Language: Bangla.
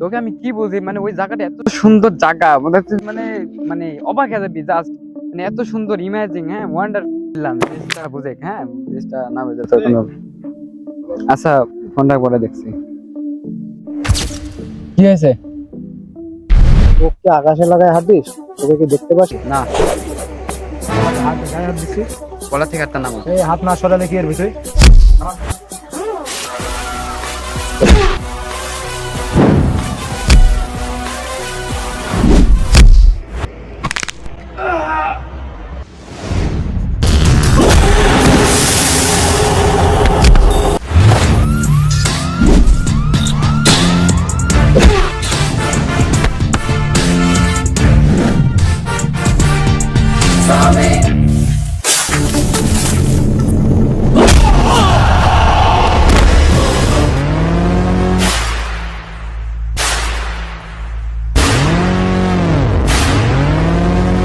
তোকে আমি কি বলছি? মানে ওই জায়গাটা এত সুন্দর জায়গা মানে তুই মানে মানে অবাক হয়ে যাবি জাস্ট মানে এত সুন্দর ইমাজিং হ্যাঁ? ওয়ান্ডার দিলাম জিনিসটা বুঝে হ্যাঁ? জিনিসটা না বুঝে তো কোনো আচ্ছা ফোনটা পরে দেখছি। কি হয়েছে? ওকে আকাশে লাগায় হাত দিস তোকে কি দেখতে পাচ্ছি? না। হাত গায়ে হাত দিচ্ছি গলা থেকে একটা নাম এই হাত না সরালে কি এর ভিতরে? Hey.